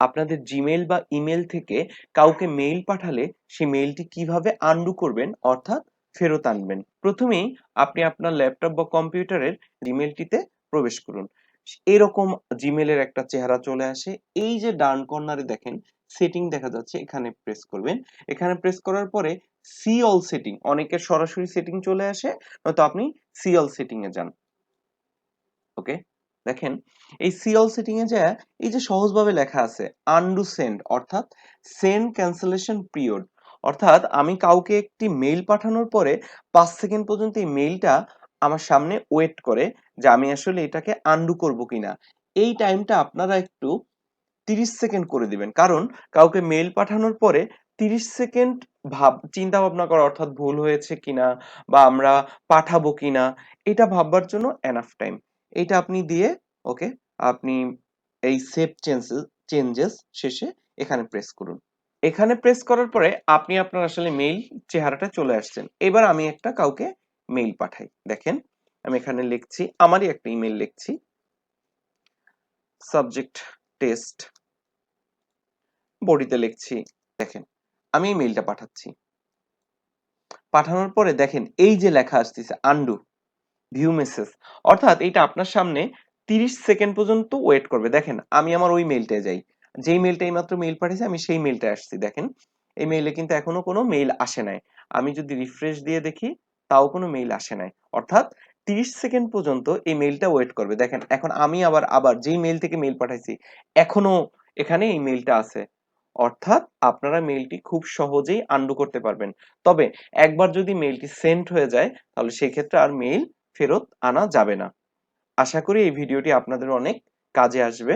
আপনাদের জিমেইল বা ইমেল থেকে কাউকে মেইল পাঠালে সেই মেইলটি কীভাবে আনডু করবেন, অর্থাৎ ফেরত আনবেন। প্রথমেই আপনি আপনার ল্যাপটপ বা কম্পিউটারের জিমেলটিতে প্রবেশ করুন। এরকম জিমেলের একটা চেহারা চলে আসে। এই যে ডান কর্নারে দেখেন সেটিং দেখা যাচ্ছে, এখানে প্রেস করবেন। এখানে প্রেস করার পরে সি অল সেটিং অনেকের সরাসরি সেটিং চলে আসে, নয়তো আপনি সি অল সেটিং এ যান। ওকে দেখেন, এই সি অল সেটিং এ যায় এই যে সহজভাবে লেখা আছে আনডু সেন্ড অর্থাৎ সেন্ড ক্যান্সেলেশন পিরিয়ড অর্থাৎ আমি কাউকে একটি মেইল পাঠানোর পরে পাঁচ সেকেন্ড পর্যন্ত এই মেইলটা আমার সামনে ওয়েট করে যে আমি আসলে এটাকে আনডু করব কিনা। এই টাইমটা আপনারা একটু তিরিশ সেকেন্ড করে দিবেন। কারণ কাউকে মেইল পাঠানোর পরে তিরিশ সেকেন্ড ভাব চিন্তা ভাবনা করা, অর্থাৎ ভুল হয়েছে কিনা বা আমরা পাঠাবো কিনা, এটা ভাববার জন্য এনাফ টাইম এইটা আপনি দিয়ে, ওকে, আপনি এই সেভ চেঞ্জেস চেঞ্জেস শেষে এখানে প্রেস করুন। এখানে প্রেস করার পরে আপনি আপনার আসলে মেইল চেহারাটা চলে আসছেন। এবার আমি একটা কাউকে মেইল পাঠাই। দেখেন, আমি এখানে লিখছি, আমারই একটা ইমেল লিখছি। সাবজেক্ট টেস্ট বডিতে লিখছি, দেখেন, আমি এই মেইলটা পাঠাচ্ছি। পাঠানোর পরে দেখেন, এই যে লেখা আসতেছে আন্ডু ভিউ মেসেজ অর্থাৎ এটা আপনার সামনে তিরিশ সেকেন্ড পর্যন্ত ওয়েট করবে। দেখেন, আমি আমার ওই মেইলটায় যাই। যেই মেইলটা এইমাত্র মেইল পাঠিয়েছি, আমি সেই মেইলটায় আসছি। দেখেন, এই মেইলে কিন্তু এখনও কোনো মেইল আসে নাই। আমি যদি রিফ্রেশ দিয়ে দেখি, তাও কোনো মেইল আসে নাই। অর্থাৎ তিরিশ সেকেন্ড পর্যন্ত এই মেইলটা ওয়েট করবে। দেখেন, এখন আমি আবার আবার যেই মেইল থেকে মেইল পাঠাইছি এখনও এখানে এই মেইলটা আছে। অর্থাৎ আপনারা মেইলটি খুব সহজেই আন্ডু করতে পারবেন। তবে একবার যদি মেইলটি সেন্ড হয়ে যায়, তাহলে সেক্ষেত্রে আর মেইল ফেরত আনা যাবে না। আশা করি এই ভিডিওটি আপনাদের অনেক কাজে আসবে।